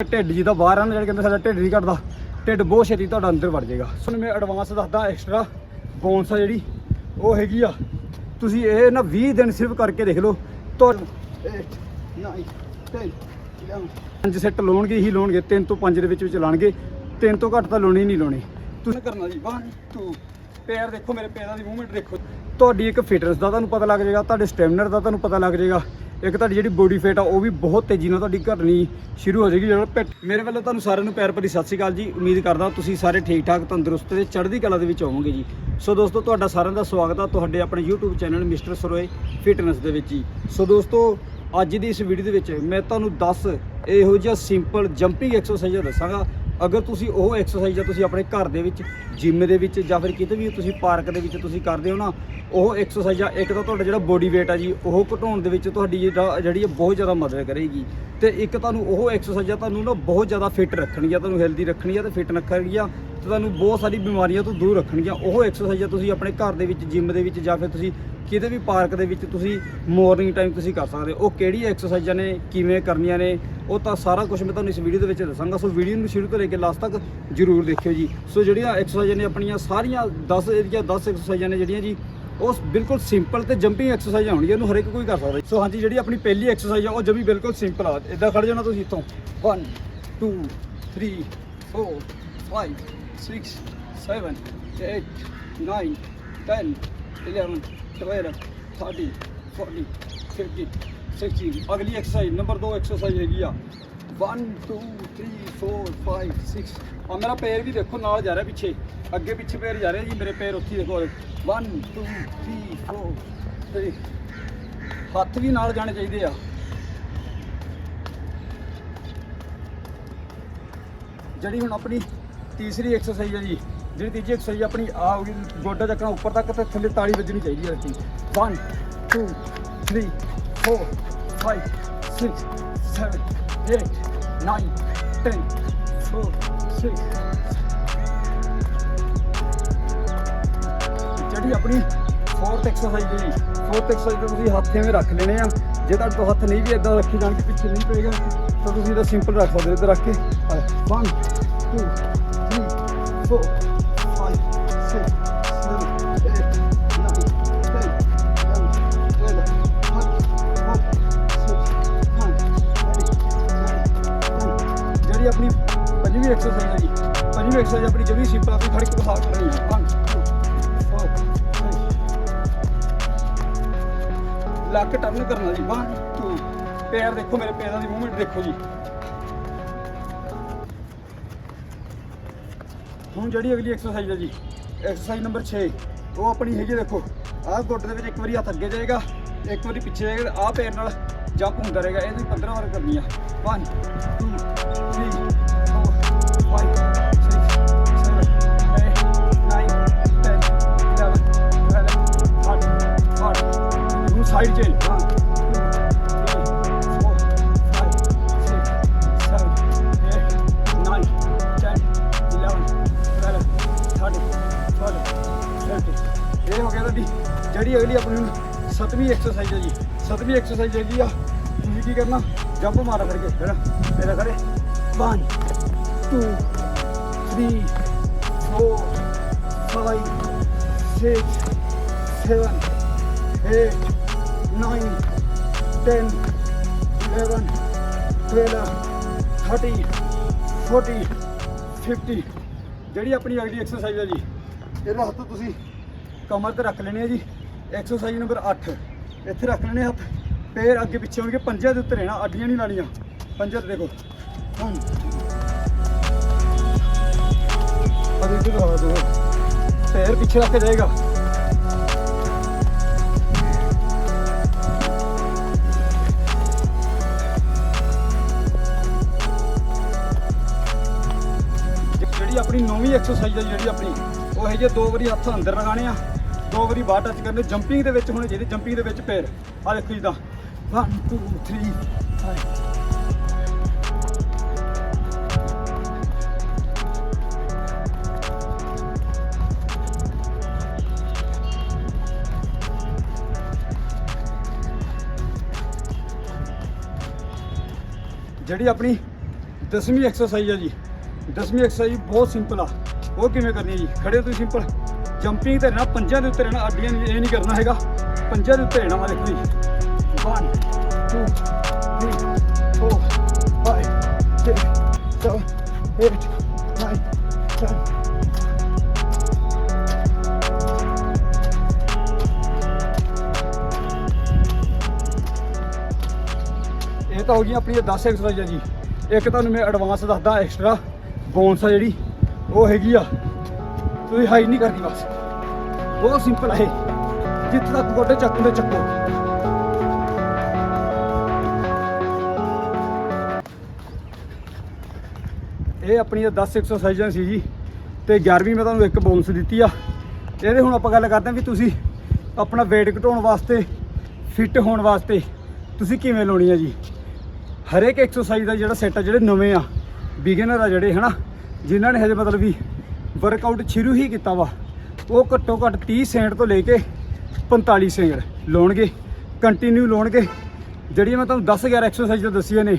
ਢਿੱਡ ਜੀ ਦਾ ਬਾਹਰ ਆਣ ਜਿਹੜੇ ਕਹਿੰਦੇ ਸਾਡਾ ਢਿੱਡ ਨਹੀਂ ਘਟਦਾ। ਢਿੱਡ ਬਹੁਤ ਛੇਤੀ ਤੁਹਾਡਾ ਅੰਦਰ ਵੜ ਜਾਏਗਾ। ਤੁਹਾਨੂੰ ਮੈਂ ਐਡਵਾਂਸ ਦੱਸਦਾ ਐਕਸਟਰਾ ਬੋਨਸ ਆ ਜਿਹੜੀ, ਉਹ ਹੈਗੀ ਆ। ਤੁਸੀਂ ਇਹ ਨਾ 20 ਦਿਨ ਸਿਰਫ ਕਰਕੇ ਦੇਖ ਲਓ। ਤੁਹਾਨੂੰ 8 9 10 11 ਪੰਜ ਸੈੱਟ ਲਾਉਣਗੇ ਹੀ ਲਾਉਣਗੇ। ਤਿੰਨ ਤੋਂ ਪੰਜ ਦੇ ਵਿੱਚ ਵਿੱਚ ਲਾਣਗੇ 3 ਤੋਂ ਘੱਟ ਤਾਂ ਲਾਉਣੀ ਨਹੀਂ ਲਾਉਣੀ। ਤੁਸੀਂ ਕਰਨਾ ਜੀ? 1 2 ਪੈਰ ਦੇਖੋ ਮੇਰੇ ਪੈਰਾਂ ਦੀ ਮੂਵਮੈਂਟ ਦੇਖੋ। ਤੁਹਾਡੀ ਇੱਕ ਫਿਟਨੈਸ ਦਾ ਤੁਹਾਨੂੰ ਪਤਾ ਲੱਗ ਜਾਏਗਾ, ਤੁਹਾਡੇ ਸਟੈਮਿਨਰ ਦਾ ਤੁਹਾਨੂੰ ਪਤਾ ਲੱਗ ਜਾਏਗਾ। ਇੱਕ ਤੁਹਾਡੀ ਜਿਹੜੀ ਬੋਡੀ ਫੇਟ ਆ, ਉਹ ਵੀ ਬਹੁਤ ਤੇਜ਼ੀ ਨਾਲ ਤੁਹਾਡੀ ਘਟਣੀ ਸ਼ੁਰੂ ਹੋ ਜਾਏਗੀ ਜਦੋਂ ਪਿੱਠ- ਮੇਰੇ ਵੱਲੋਂ ਤੁਹਾਨੂੰ ਸਾਰਿਆਂ ਨੂੰ ਪਿਆਰ ਭਰੀ ਸਤਿ ਸ਼੍ਰੀ ਅਕਾਲ ਜੀ। ਉਮੀਦ ਕਰਦਾ ਤੁਸੀਂ ਸਾਰੇ ਠੀਕ ਠਾਕ, ਤੰਦਰੁਸਤ ਤੇ ਚੜ੍ਹਦੀ ਕਲਾ ਦੇ ਵਿੱਚ ਹੋਵੋਗੇ ਜੀ। ਸੋ ਦੋਸਤੋ, ਤੁਹਾਡਾ ਸਾਰਿਆਂ ਦਾ ਸਵਾਗਤ ਆ ਤੁਹਾਡੇ ਆਪਣੇ YouTube channel mister Saroye fitness ਦੇ ਵਿੱਚ ਜੀ। ਸੋ ਦੋਸਤੋ, ਅੱਜ ਦੀ ਇਸ ਵੀਡੀਓ ਦੇ ਵਿੱਚ ਮੈਂ ਤੁਹਾਨੂੰ 10 ਇਹੋ ਜਿਹਾ ਸਿੰਪਲ ਜੰਪਿੰਗ ਐਕਸਰਸਾਈਜ਼ਾਂ ਦੱਸਾਂਗਾ। ਅਗਰ ਤੁਸੀਂ ਉਹ ਐਕਸਰਸਾਈਜ਼ਾਂ ਤੁਸੀਂ ਆਪਣੇ ਘਰ ਦੇ ਵਿੱਚ ਜਿਮ ਦੇ ਵਿੱਚ ਜਾਂ ਫਿਰ ਕਿਤੇ ਵੀ ਤੁਸੀਂ ਪਾਰਕ ਦੇ ਵਿੱਚ ਤੁਸੀਂ ਕਰਦੇ ਹੋ ਨਾ, ਉਹ ਐਕਸਰਸਾਈਜ਼ਾਂ ਇੱਕ ਤਾਂ ਤੁਹਾਡਾ ਜਿਹੜਾ ਬੋਡੀ weight ਆ ਜੀ, ਉਹ ਘਟਾਉਣ ਦੇ ਵਿੱਚ ਤੁਹਾਡੀ ਜਿਹੜਾ, ਜਿਹੜੀ ਇਹ ਬਹੁਤ ਜ਼ਿਆਦਾ ਮਦਦ ਕਰੇਗੀ। ਤੇ ਇੱਕ ਤੁਹਾਨੂੰ ਉਹ ਐਕਸਰਸਾਈਜ਼ਾਂ ਤੁਹਾਨੂੰ ਨਾ ਬਹੁਤ ਜ਼ਿਆਦਾ ਫਿੱਟ ਰੱਖਣਗੀਆਂ ਤੁਹਾਨੂੰ ਹੈਲਦੀ ਰੱਖਣਗੀਆਂ ਤੇ ਫਿੱਟ ਰੱਖਣਗੀਆਂ ਤੁਹਾਨੂੰ ਬਹੁਤ ਸਾਰੀ ਬਿਮਾਰੀਆਂ ਤੋਂ ਦੂਰ ਰੱਖਣਗੀਆਂ। ਉਹ ਐਕਸਰਸਾਈਜ਼ਾਂ ਤੁਸੀਂ ਆਪਣੇ ਘਰ ਦੇ ਵਿੱਚ ਜਿਮ ਦੇ ਵਿੱਚ ਜਾਂ ਫਿਰ ਤੁਸੀਂ ਕਿਤੇ ਵੀ ਪਾਰਕ ਦੇ ਵਿੱਚ ਤੁਸੀਂ ਮਾਰਨਿੰਗ ਟਾਈਮ ਤੁਸੀਂ ਕਰ ਸਕਦੇ ਹੋ। ਉਹ ਕਿਹੜੀ ਐਕਸਰਸਾਈਜ਼ਾਂ ਨੇ, ਕਿਵੇਂ ਕਰਨੀਆਂ ਨੇ, ਉਹ ਤਾਂ ਸਾਰਾ ਕੁਝ ਮੈਂ ਤੁਹਾਨੂੰ ਇਸ ਵੀਡੀਓ ਦੇ ਵਿੱਚ ਦੱਸਾਂਗਾ। ਸੋ ਵੀਡੀਓ ਨੂੰ ਸ਼ੁਰੂ ਤੋਂ ਲੈ ਕੇ ਲਾਸਟ ਤੱਕ ਜਰੂਰ ਦੇਖਿਓ ਜੀ। ਸੋ ਜਿਹੜੀਆਂ ਐਕਸਰਸਾਈਜ਼ਾਂ ਨੇ ਆਪਣੀਆਂ, ਸਾਰੀਆਂ 10 ਏਰੀਆ 10 ਐਕਸਰਸਾਈਜ਼ਾਂ ਨੇ ਜਿਹੜੀਆਂ ਜੀ, ਉਹ ਬਿਲਕੁਲ ਸਿੰਪਲ ਤੇ ਜੰਪਿੰਗ ਐਕਸਰਸਾਈਜ਼ਾਂ ਹੋਣਗੀਆਂ ਇਹਨੂੰ ਹਰੇਕ ਕੋਈ ਕਰ ਸਕਦਾ ਸੋ ਹਾਂਜੀ, ਜਿਹੜੀ ਆਪਣੀ ਪਹਿਲੀ ਐਕਸਰਸਾਈਜ਼ ਆ, ਉਹ ਜਮੀ ਬਿਲਕੁਲ ਸਿੰਪਲ ਆ। ਇਦਾਂ ਖੜ ਜਾਣਾ ਤੁਸੀਂ ਇੱਥੋਂ। 1 2 3 4 5 6 7 8 9 10 11 12 13 14 15 16 ਅਗਲੀ ਐਕਸਰਸਾਈਜ਼ ਨੰਬਰ 2 ਐਕਸਰਸਾਈਜ਼ ਹੈਗੀ ਆ। 1 2 3 4 5 6 ਆ ਮੇਰਾ ਪੈਰ ਵੀ ਦੇਖੋ ਨਾਲ ਜਾ ਰਿਹਾ ਪਿੱਛੇ। ਅੱਗੇ ਪਿੱਛੇ ਪੈਰ ਜਾ ਰਿਹਾ ਜੀ ਮੇਰੇ ਪੈਰ ਉੱਥੇ ਦੇਖੋ 1 2 3 4 3 ਹੱਥ ਵੀ ਨਾਲ ਜਾਣੇ ਚਾਹੀਦੇ ਆ। ਜਿਹੜੀ ਹੁਣ ਆਪਣੀ ਤੀਸਰੀ ਐਕਸਰਸਾਈਜ਼ ਹੈ ਜੀ, ਜਿਹੜੀ ਤੀਜੀ ਐਕਸਰਸਾਈਜ਼ ਆਪਣੀ ਆ ਹੋ ਗੋਡਾ ਚੱਕਣਾ ਉੱਪਰ ਤੱਕ ਤੇ ਥੱਲੇ ਤਾਲੀ ਵੱਜਣੀ ਚਾਹੀਦੀ ਹੈ ਰੱਖੀ। 1 2 3 4 5 6 7 8 9 10 4 6 ਜਿਹੜੀ ਆਪਣੀ ਫੋਰਥ ਐਕਸਰਸਾਈਜ਼ ਹੈ ਜੀ ਫੋਰਥ ਐਕਸਰਸਾਈਜ਼ ਤੇ ਤੁਸੀਂ ਹੱਥ ਐਵੇਂ ਰੱਖ ਲੈਣੇ ਆ। ਜੇ ਤੁਹਾਡੇ ਤੋਂ ਹੱਥ ਨਹੀਂ ਵੀ ਇਦਾਂ ਰੱਖੀ ਜਾਣ ਕਿ ਪਿੱਛੇ ਨਹੀਂ ਪਏਗਾ। ਤਾਂ ਤੁਸੀਂ ਇਹਦਾ ਸਿੰਪਲ ਰੱਖ ਸਕਦੇ ਹੋ ਇੱਧਰ ਰੱਖ ਕੇ। 1 2 4 5 6 7 8 9 10 11 ਜਿਹੜੀ ਆਪਣੀ ਪੰਜਵੀਂ ਐਕਸਰਸਾਈਜ਼ ਹੈ ਜੀ, ਪੰਜਵੀਂ ਐਕਸਰਸਾਈਜ਼ ਆਪਣੀ ਜਮੀ ਸਿੰਪਲ ਆਪਣੀ ਖੜੀ ਕੇ ਸਾਫ਼ ਕਰਨੀ ਹੈ। 1 2 ਲੱਕ ਟਰਨ ਕਰਨਾ ਜੀ। 1 2 ਪੈਰ ਦੇਖੋ ਮੇਰੇ ਪੈਰਾਂ ਦੀ ਮੂਵਮੈਂਟ ਦੇਖੋ ਜੀ। ਹੁਣ ਜਿਹੜੀ ਅਗਲੀ ਐਕਸਰਸਾਈਜ਼ ਹੈ ਜੀ ਐਕਸਰਸਾਈਜ਼ ਨੰਬਰ 6 ਉਹ ਆਪਣੀ ਹੈਗੀ ਹੈ ਦੇਖੋ। ਆਹ ਗੁੱਟ ਦੇ ਵਿੱਚ ਇੱਕ ਵਾਰੀ ਹੱਥ ਅੱਗੇ ਜਾਏਗਾ, ਇੱਕ ਵਾਰੀ ਪਿੱਛੇ ਜਾਏਗਾ ਆਹ ਪੈਰ ਨਾਲ ਜੰਪ ਹੁੰਦਾ ਰਹੇਗਾ। ਇਹ ਤੁਸੀਂ 15 ਵਾਰ ਕਰਨੀ ਆ। 1 2 3 4 5 ਸਾਈਡ ਚੇਂਜ ਇਹ ਹੋ ਤੁਹਾਡੀ ਜਿਹੜੀ ਅਗਲੀ ਆਪਣੀ ਹੁਣ ਸੱਤਵੀਂ ਐਕਸਰਸਾਈਜ਼ ਹੈ ਜੀ, ਸੱਤਵੀਂ ਐਕਸਰਸਾਈਜ਼ ਹੈਗੀ ਆ, ਤੁਸੀਂ ਕੀ ਕਰਨਾ? ਜੰਪ ਮਾਰਾ ਕਰਕੇ ਹੈਨਾ ਮੇਰਾ ਕਰੇ 1 2 3 4 5 6 7 8 9 10 11 12 13 14 50 ਜਿਹੜੀ ਆਪਣੀ ਅਗਲੀ ਐਕਸਰਸਾਈਜ਼ ਹੈ ਜੀ, ਇਹਦਾ ਹੱਥ ਤੁਸੀਂ ਕਮਰ ਤੇ ਰੱਖ ਲੈਣੇ ਆ ਜੀ। ਐਕਸਰਸਾਈਜ਼ ਨੰਬਰ 8 ਇੱਥੇ ਰੱਖ ਲੈਣੇ ਹੱਥ। ਪੈਰ ਅੱਗੇ ਪਿੱਛੇ ਹੋਣਗੇ ਪੰਜਾਂ ਦੇ ਉੱਤੇ ਰਹਿਣਾ, ਅੱਡੀਆਂ ਨਹੀਂ ਲਾਣੀਆਂ ਪੰਜਾਂ ਤੇ ਦੇਖੋ। ਹੁਣ ਅਰੇ ਇੱਧਰ ਦਿਖਾ ਦੋ ਪੈਰ ਪਿੱਛੇ ਰੱਖ ਕੇ ਜਾਏਗਾ। ਜਿਹੜੀ ਆਪਣੀ ਨੌਵੀਂ ਐਕਸਰਸਾਈਜ਼ ਹੈ ਜਿਹੜੀ ਆਪਣੀ, ਉਹ ਹੈ ਜੇ ਦੋ ਵਾਰੀ ਹੱਥ ਅੰਦਰ ਲਗਾਣੇ ਆ। ਦੋ ਵਾਰੀ ਬਾਹਰ ਟੱਚ ਕਰਨੇ ਜੰਪਿੰਗ ਦੇ ਵਿੱਚ ਹੋਣੇ ਚਾਹੀਦੇ ਜੰਪਿੰਗ ਦੇ ਵਿੱਚ ਪੈਰ ਆ ਦੇਖੋ ਜਿੱਦਾਂ 1 2 3 5 ਜਿਹੜੀ ਆਪਣੀ ਦਸਵੀਂ ਐਕਸਰਸਾਈਜ਼ ਆ ਜੀ, ਦਸਵੀਂ ਐਕਸਰਸਾਈਜ਼ ਬਹੁਤ ਸਿੰਪਲ ਆ। ਉਹ ਕਿਵੇਂ ਕਰਨੀ ਹੈ ਜੀ? ਖੜੇ ਹੋ ਤੁਸੀਂ ਸਿੰਪਲ ਜੰਪਿੰਗ ਤੇ ਰਹਿਣਾ ਪੰਜਾਂ ਦੇ ਉੱਤੇ ਰਹਿਣਾ ਅੱਡੀਆਂ ਨਹੀਂ, ਇਹ ਨਹੀਂ ਕਰਨਾ ਹੈਗਾ। ਪੰਜਾਂ ਦੇ ਉੱਤੇ ਰਹਿਣਾ ਵਾ ਦੇਖੋ ਜੀ। 1 2 3 4 5 6 7 8 9 10 ਇਹ ਤਾਂ ਹੋ ਗਈ ਆਪਣੀ 10 ਐਕਸਰਸਾਈਜ਼ ਜੀ। ਇੱਕ ਤੁਹਾਨੂੰ ਮੈਂ ਐਡਵਾਂਸ ਦੱਸਦਾ ਐਕਸਟਰਾ ਬੋਨਸ ਆ ਜਿਹੜੀ। ਉਹ ਹੈਗੀ ਆ ਤੁਸੀਂ ਹਾਈ ਨਹੀਂ ਕਰਨੀ ਬਸ ਬਹੁਤ ਸਿੰਪਲ ਹੈ ਜਿੱਥੇ ਤੱਕ ਗੋਡੇ ਚੱਕੂਗੇ ਚੱਕੋ ਇਹ ਆਪਣੀਆਂ 10 ਐਕਸਰਸਾਈਜ਼ਾਂ ਸੀ ਜੀ। ਤੇ 11ਵੀਂ ਮੈਂ ਤੁਹਾਨੂੰ ਇੱਕ ਬੋਨਸ ਦਿੱਤੀ ਆ। ਇਹਦੇ ਹੁਣ ਆਪਾਂ ਗੱਲ ਕਰਦੇ ਹਾਂ ਵੀ ਤੁਸੀਂ ਆਪਣਾ weight ਘਟਾਉਣ ਵਾਸਤੇ ਫਿੱਟ ਹੋਣ ਵਾਸਤੇ ਤੁਸੀਂ ਕਿਵੇਂ ਲਾਉਣੀ ਆ ਜੀ? ਹਰੇਕ ਐਕਸਰਸਾਈਜ਼ ਦਾ ਜਿਹੜਾ ਸੈੱਟ ਆ, ਜਿਹੜੇ ਨਵੇਂ ਆ ਬਿਗਨਰ ਆ ਜਿਹੜੇ, ਹਨਾ? ਜਿਨ੍ਹਾਂ ਨੇ ਹਜੇ ਮਤਲਬ ਵੀ ਵਰਕਆਊਟ ਸ਼ੁਰੂ ਹੀ ਕੀਤਾ ਵਾ। ਉਹ ਘੱਟੋ ਘੱਟ 30 ਸੈਂਟ ਤੋਂ ਲੈ ਕੇ 45 ਸੈਂਟ ਲਾਉਣਗੇ। ਕੰਟੀਨਿਊ ਲਾਉਣਗੇ। ਜਿਹੜੀਆਂ ਮੈਂ ਤੁਹਾਨੂੰ 10 11 ਐਕਸਰਸਾਈਜ਼ ਦੱਸੀਆਂ ਨੇ,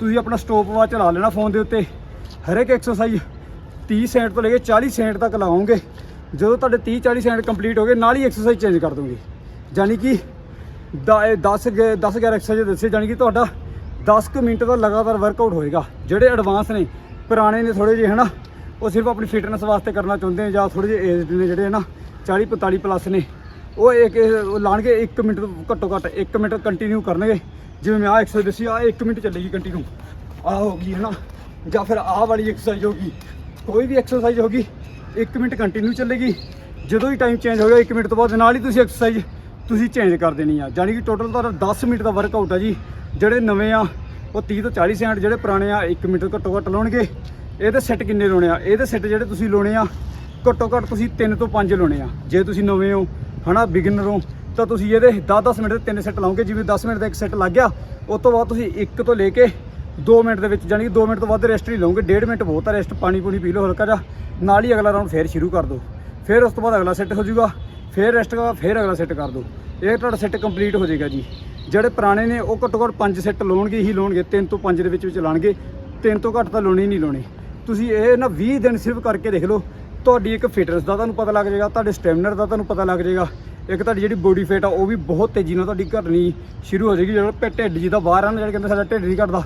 ਤੁਸੀਂ ਆਪਣਾ ਸਟਾਪ ਵਾਚ ਚਲਾ ਲੈਣਾ ਫੋਨ ਦੇ ਉੱਤੇ। ਹਰ ਇੱਕ ਐਕਸਰਸਾਈਜ਼ 30 ਸੈਂਟ ਤੋਂ ਲੈ ਕੇ 40 ਸੈਂਟ ਤੱਕ ਲਾਓਗੇ। ਜਦੋਂ ਤੁਹਾਡੇ 30 40 ਸੈਂਟ ਕੰਪਲੀਟ ਹੋ ਗਏ, ਨਾਲ ਹੀ ਐਕਸਰਸਾਈਜ਼ ਚੇਂਜ ਕਰ ਦੋਗੇ। ਯਾਨੀ ਕਿ 10 10 11 ਐਕਸਰਸਾਈਜ਼ ਦੱਸੇ ਜਾਣੀ ਕਿ ਤੁਹਾਡਾ 10 ਕੁ ਮਿੰਟ ਦਾ ਲਗਾਤਾਰ ਵਰਕਆਊਟ ਹੋਏਗਾ। ਜਿਹੜੇ ਐਡਵਾਂਸ ਨੇ, ਪੁਰਾਣੇ ਨੇ ਥੋੜੇ ਜਿਹੇ, ਹਨਾ? ਉਹ ਸਿਰਫ ਆਪਣੀ ਫਿਟਨੈਸ ਵਾਸਤੇ ਕਰਨਾ ਚਾਹੁੰਦੇ ਨੇ ਜਾਂ ਥੋੜੇ ਜਿਹੇ ਏਜਡ ਨੇ ਜਿਹੜੇ ਨਾ 40 45 ਪਲੱਸ ਨੇ, ਉਹ ਇੱਕ ਉਹ ਲਾਣਗੇ 1 ਮਿੰਟ ਤੋਂ ਘੱਟੋ ਘੱਟ 1 ਮਿੰਟ ਕੰਟੀਨਿਊ ਕਰਨਗੇ। ਜਿਵੇਂ ਮੈਂ ਆਹ ਐਕਸਰਸਾਈਜ਼ ਦੱਸੀ ਆ 1 ਮਿੰਟ ਚੱਲੇਗੀ ਕੰਟੀਨਿਊ ਆਹ ਹੋ ਗਈ ਨਾ ਜਾਂ ਫਿਰ ਆਹ ਵਾਲੀ ਐਕਸਰਸਾਈਜ਼ ਹੋਗੀ ਕੋਈ ਵੀ ਐਕਸਰਸਾਈਜ਼ ਹੋਗੀ 1 ਮਿੰਟ ਕੰਟੀਨਿਊ ਚੱਲੇਗੀ। ਜਦੋਂ ਹੀ ਟਾਈਮ ਚੇਂਜ ਹੋ ਗਿਆ 1 ਮਿੰਟ ਤੋਂ ਬਾਅਦ ਨਾਲ ਹੀ ਤੁਸੀਂ ਐਕਸਰਸਾਈਜ਼ ਤੁਸੀਂ ਚੇਂਜ ਕਰ ਦੇਣੀ ਆ। ਯਾਨੀ ਕਿ ਟੋਟਲ ਤੁਹਾਡਾ 10 ਮਿੰਟ ਦਾ ਵਰਕਆਊਟ ਆ ਜੀ। ਜਿਹੜੇ ਨਵੇਂ ਆ, ਉਹ 30 ਤੋਂ 40 ਸੈਂਟ ਜਿਹੜੇ ਪੁਰਾਣੇ ਆ 1 ਮਿੰਟ ਘੱਟੋ ਘੱਟ ਲਾਉਣਗੇ। ਇਹਦੇ ਸੈੱਟ ਕਿੰਨੇ ਲਾਉਣੇ ਆ? ਇਹਦੇ ਸੈੱਟ ਜਿਹੜੇ ਤੁਸੀਂ ਲਾਉਣੇ ਆ, ਘੱਟੋ ਘੱਟ ਤੁਸੀਂ 3 ਤੋਂ 5 ਲਾਉਣੇ ਆ। ਜੇ ਤੁਸੀਂ ਨਵੇਂ ਹੋ, ਹਨਾ ਬਿਗਨਰ ਹੋ, ਤਾਂ ਤੁਸੀਂ ਇਹਦੇ 10-10 ਮਿੰਟ ਦੇ ਤਿੰਨ ਸੈੱਟ ਲਾਓਗੇ। ਜਿਵੇਂ 10 ਮਿੰਟ ਦਾ ਇੱਕ ਸੈੱਟ ਲੱਗ ਗਿਆ, ਉਸ ਤੋਂ ਬਾਅਦ ਤੁਸੀਂ 1 ਤੋਂ ਲੈ ਕੇ 2 ਮਿੰਟ ਦੇ ਵਿੱਚ ਯਾਨੀ ਕਿ 2 ਮਿੰਟ ਤੋਂ ਵੱਧ ਰੈਸਟ ਨਹੀਂ ਲਓਗੇ। 1.5 ਮਿੰਟ ਬਹੁਤ ਆ ਰੈਸਟ ਪਾਣੀ ਪੂਣੀ ਪੀ ਲਓ ਹਲਕਾ ਜਿਹਾ। ਨਾਲ ਹੀ ਅਗਲਾ ਰਾਊਂਡ ਫੇਰ ਸ਼ੁਰੂ ਕਰ ਦਿਓ। ਫਿਰ ਉਸ ਤੋਂ ਬਾਅਦ ਅਗਲਾ ਸੈੱਟ ਹੋ ਜਾਊਗਾ। ਫਿਰ ਰੈਸਟ ਕਰ, ਫਿਰ ਅਗਲਾ ਸੈੱਟ ਕਰ ਦਿਓ। ਇਹ ਤੁਹਾਡਾ ਸੈੱਟ ਕੰਪਲੀਟ ਹੋ ਜਾਏਗਾ ਜੀ। ਜਿਹੜੇ ਪੁਰਾਣੇ ਨੇ, ਉਹ ਘੱਟੋ ਘੱਟ 5 ਸੈੱਟ ਲਾਉਣਗੇ ਹੀ ਲਾਉਣਗੇ। 3 ਤੋਂ 5 ਦੇ ਵਿੱਚ ਵਿੱਚ ਲਾਣਗੇ 3 ਤੋਂ ਘੱਟ ਤਾਂ ਲਾਉਣੇ ਹੀ ਨਹੀਂ ਲਾਉਣੇ। ਤੁਸੀਂ ਇਹ ਨਾ 20 ਦਿਨ ਸਿਰਫ ਕਰਕੇ ਦੇਖ ਲਓ, ਤੁਹਾਡੀ ਇੱਕ ਫਿਟਨੈਸ ਦਾ ਤੁਹਾਨੂੰ ਪਤਾ ਲੱਗ ਜਾਏਗਾ, ਤੁਹਾਡੇ ਸਟੈਮਿਨਰ ਦਾ ਤੁਹਾਨੂੰ ਪਤਾ ਲੱਗ ਜਾਏਗਾ। ਇੱਕ ਤੁਹਾਡੀ ਜਿਹੜੀ ਬੋਡੀ ਫੇਟ ਆ, ਉਹ ਵੀ ਬਹੁਤ ਤੇਜ਼ੀ ਨਾਲ ਤੁਹਾਡੀ ਘਟਣੀ ਸ਼ੁਰੂ ਹੋ ਜਾਏਗੀ ਜਦੋਂ ਪੇ ਢਿੱਡ ਜੀ ਦਾ ਬਾਹਰ ਆਉਣਾ ਜਿਹੜਾ ਕਹਿੰਦੇ ਸਾਡਾ ਢਿੱਡ ਨਹੀਂ ਘਟਦਾ,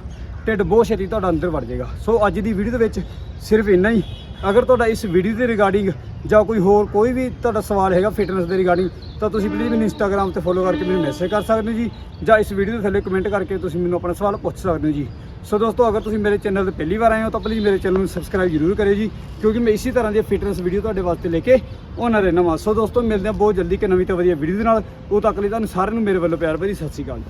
ਢਿੱਡ ਬਹੁਤ ਛੇਤੀ ਤੁਹਾਡਾ ਅੰਦਰ ਵੜ ਜਾਏਗਾ। ਸੋ ਅੱਜ ਦੀ ਵੀਡੀਓ ਦੇ ਵਿੱਚ ਸਿਰਫ ਇੰਨਾ ਹੀ। ਅਗਰ ਤੁਹਾਡਾ ਇਸ ਵੀਡੀਓ ਦੇ ਰਿਗਾਰਡਿੰਗ ਜਾਂ ਕੋਈ ਹੋਰ ਕੋਈ ਵੀ ਤੁਹਾਡਾ ਸਵਾਲ ਹੈਗਾ ਫਿਟਨੈਸ ਦੇ ਰਿਗਾਰਡਿੰਗ ਤਾਂ ਤੁਸੀਂ ਪਲੀਜ਼ ਮੈਨੂੰ ਇੰਸਟਾਗ੍ਰam ਤੇ ਫੋਲੋ ਕਰਕੇ ਮੈਨੂੰ ਮੈਸੇਜ ਕਰ ਸਕਦੇ ਹੋ ਜੀ, ਜਾਂ ਇਸ ਵੀਡੀਓ ਦੇ ਥੱਲੇ ਕਮੈਂਟ ਕਰਕੇ ਤੁਸੀਂ ਮੈਨੂੰ ਆਪਣਾ ਸਵਾਲ ਪੁੱਛ ਸਕਦੇ ਹੋ ਜੀ। ਸੋ ਦੋਸਤੋ, ਅਗਰ ਤੁਸੀਂ ਮੇਰੇ ਚੈਨਲ ਤੇ ਪਹਿਲੀ ਵਾਰ ਆਏ ਹੋ, ਤਾਂ ਪਲੀਜ਼ ਮੇਰੇ ਚੈਨਲ ਨੂੰ ਸਬਸਕ੍ਰਾਈਬ ਜ਼ਰੂਰ ਕਰਿਓ ਜੀ, ਕਿਉਂਕਿ ਮੈਂ ਇਸੇ ਤਰ੍ਹਾਂ ਦੀਆਂ ਫਿਟਨੈਸ ਵੀਡੀਓ ਤੁਹਾਡੇ ਵਾਸਤੇ ਲੈ ਕੇ ਆਉਣਾ ਰਹਿਣਾ ਵਾਂ। ਸੋ ਦੋਸਤੋ, ਮਿਲਦੇ ਹਾਂ ਬਹੁਤ ਜਲਦੀ ਕਿ ਨਵੀਂ ਤੇ ਵਧੀਆ ਵੀਡੀਓ ਦੇ ਨਾਲ। ਉਹ ਤੱਕ ਲਈ ਤੁਹਾਨੂੰ ਸਾਰਿਆਂ ਨੂੰ ਮੇਰੇ ਵੱਲੋਂ ਪਿਆਰ ਭਰੀ ਸਤਿ ਸ਼੍ਰੀ ਅਕਾਲ